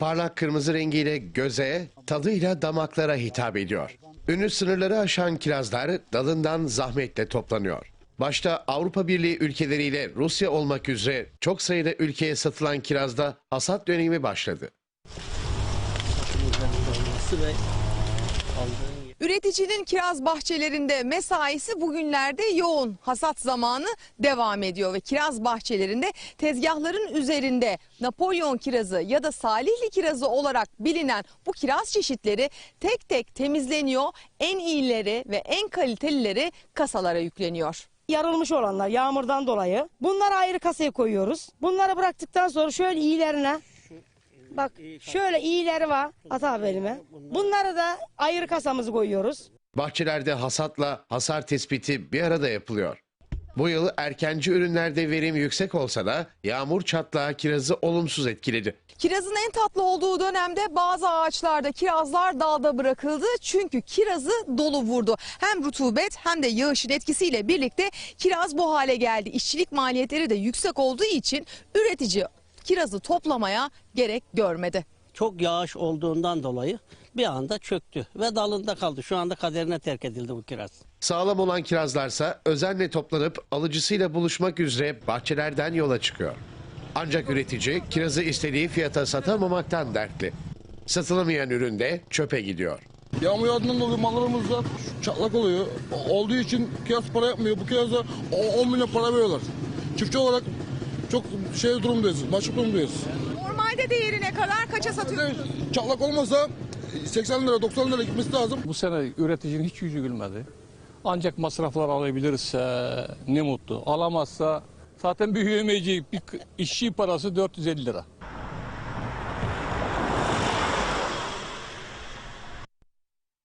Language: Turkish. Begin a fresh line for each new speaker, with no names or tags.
Parlak kırmızı rengiyle göze, tadıyla damaklara hitap ediyor. Ünlü sınırları aşan kirazlar dalından zahmetle toplanıyor. Başta Avrupa Birliği ülkeleriyle Rusya olmak üzere çok sayıda ülkeye satılan kirazda hasat dönemi başladı.
Üreticinin kiraz bahçelerinde mesaisi bugünlerde yoğun. Hasat zamanı devam ediyor ve kiraz bahçelerinde tezgahların üzerinde Napolyon kirazı ya da Salihli kirazı olarak bilinen bu kiraz çeşitleri tek tek temizleniyor. En iyileri ve en kalitelileri kasalara yükleniyor.
yarılmış olanlar yağmurdan dolayı. Bunları ayrı kasaya koyuyoruz. Bunları bıraktıktan sonra şöyle iyilerine bak şöyle iyileri var at abi elime. Bunları da ayrı kasamızı koyuyoruz.
Bahçelerde hasatla hasar tespiti bir arada yapılıyor. Bu yıl erkenci ürünlerde verim yüksek olsa da yağmur çatlağı kirazı olumsuz etkiledi.
Kirazın en tatlı olduğu dönemde bazı ağaçlarda kirazlar dalda bırakıldı. Çünkü kirazı dolu vurdu. Hem rutubet hem de yağışın etkisiyle birlikte kiraz bu hale geldi. İşçilik maliyetleri de yüksek olduğu için üretici kirazı toplamaya gerek görmedi.
çok yağış olduğundan dolayı bir anda çöktü ve dalında kaldı. Şu anda kaderine terk edildi bu kiraz.
Sağlam olan kirazlarsa özenle toplanıp alıcısıyla buluşmak üzere bahçelerden yola çıkıyor. Ancak üretici kirazı istediği fiyata satamamaktan dertli. Satılamayan ürün de çöpe gidiyor.
Yağmur yağdığından dolayı mallarımızda çatlak oluyor. Olduğu için kiraz para yapmıyor. Bu kiraza o- 10 milyon para veriyorlar. Çiftçi olarak çok şey durumdayız, başlık durumdayız.
Normalde değeri ne kadar kaça satıyor?
Çatlak olmasa 80 lira 90 lira gitmesi lazım.
Bu sene üreticinin hiç yüzü gülmedi. Ancak masraflar alabilirse ne mutlu. Alamazsa zaten bir yövmeci, bir işçi parası 450 lira.